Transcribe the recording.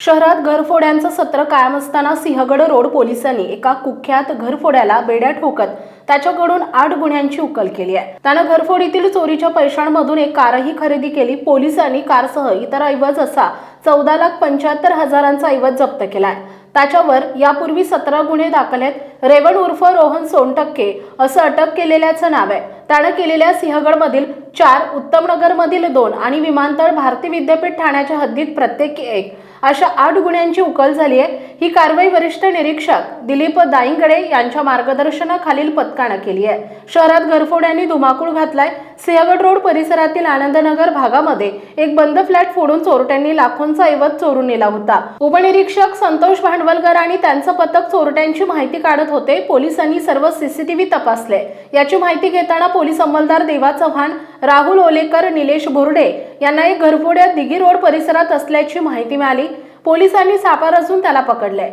शहरात घरफोड्यांचं सत्र कायम असताना सिंहगड रोड पोलिसांनी एका कुख्यात घरफोड्याला बेड्या ठोकत त्याच्याकडून आठ गुन्ह्यांची उकल केली आहे. त्यानं घरफोडीतील चोरीच्या पैशांमधून एक कारही खरेदी केली. पोलिसांनी कारसह इतर ऐवज असा चौदा लाख पंच्याहत्तर हजारांचा ऐवज जप्त केलाय. त्याच्यावर यापूर्वी सतरा गुन्हे दाखल आहेत. रेवण उर्फ रोहन सोनटक्के असं अटक केलेल्याचं नाव आहे. त्यानं केलेल्या सिंहगडमधील चार उत्तमनगरमधील दोन आणि विमानतळ भारती विद्यापीठ ठाण्याच्या हद्दीत प्रत्येकी एक अशा आठ गुन्ह्यांची उकल झाली आहे. ही कारवाई वरिष्ठ निरीक्षक दिलीप दाईंगडे यांच्या मार्गदर्शनाखालील पथकानं केली आहे. शहरात घरफोड्यांनी धुमाकूळ घातलाय. सिंहगड रोड परिसरातील आनंदनगर भागामध्ये एक बंद फ्लॅट फोडून चोरट्यांनी लाखोंचा ऐवज चोरून नेला होता. उपनिरीक्षक संतोष भांडवलकर आणि त्यांचं पथक चोरट्यांची माहिती काढत होते पोलिसांनी सर्व सीसीटीव्ही तपासले. याची माहिती घेताना पोलीस अंमलदार देवा चव्हाण राहुल ओलेकर निलेश बोर्डे यांना एक घरफोड्या दिघी रोड परिसरात असल्याची माहिती मिळाली. पोलिसांनी सापा रचून त्याला पकडले.